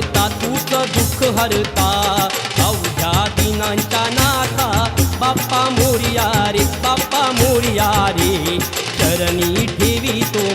करता तूच दुःख हरता. अवघ्या दिनांच्या नाथा. बाप्पा मोरिया रे बाप्पा मोरिया रे. चरणी ठेवी तो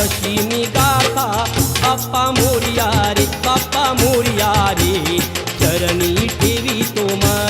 બક્ષીની ગાથા બાપા મોરિયા રે બાપા મોરિયા રે ચરણી ઠેવી તો મારી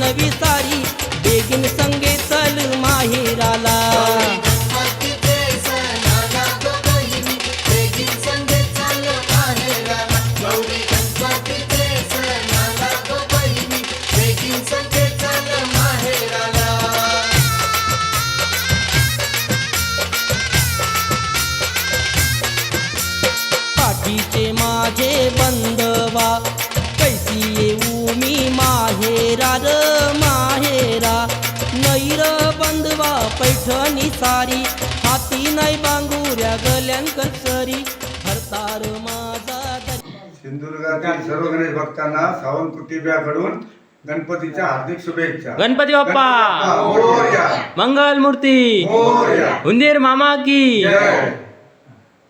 नवी सारी बेगीन संगे चल माहेराला. माझे बंदवा कैसी येऊ मी माहेरा पैठणी सारी हाती नाही बांगुऱ्या गल्यांक सरी हरतार माझा दरी. सिंधुदुर्गातील सर्व गणेश भक्तांना सावंत कुटुंबियाकडून गणपतीच्या हार्दिक शुभेच्छा. गणपती बाप्पा मोरया. मंगल मूर्ती! मोरया. उंदीर मामा की! जय.